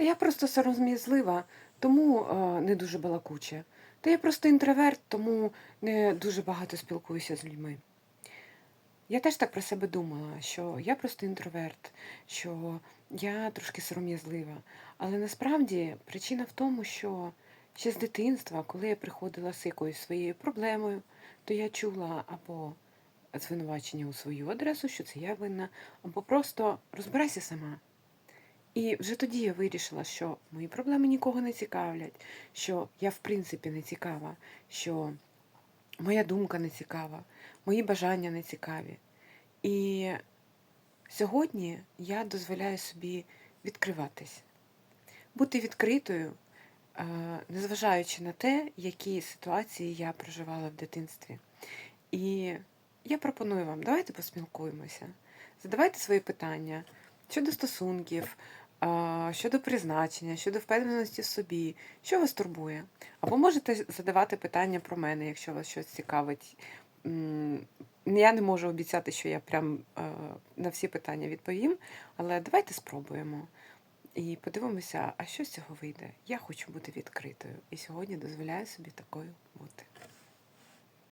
Та я просто сором'язлива, тому е, не дуже балакуча. Та я просто інтроверт, тому не дуже багато спілкуюся з людьми. Я теж так про себе думала, що я просто інтроверт, що я трошки сором'язлива. Але насправді причина в тому, що ще з дитинства, коли я приходила з якоюсь своєю проблемою, то я чула або звинувачення у свою адресу, що це я винна, або просто розбирайся сама. І вже тоді я вирішила, що мої проблеми нікого не цікавлять, що я в принципі не цікава, що моя думка не цікава, мої бажання не цікаві. І сьогодні я дозволяю собі відкриватись, бути відкритою, е, незважаючи на те, які ситуації я проживала в дитинстві. І я пропоную вам, давайте поспілкуємося, задавайте свої питання щодо стосунків, щодо призначення, щодо впевненості в собі, що вас турбує. Або можете задавати питання про мене, якщо вас щось цікавить. Я не можу обіцяти, що я прям е, на всі питання відповім, але давайте спробуємо і подивимося, а що з цього вийде. Я хочу бути відкритою і сьогодні дозволяю собі такою бути.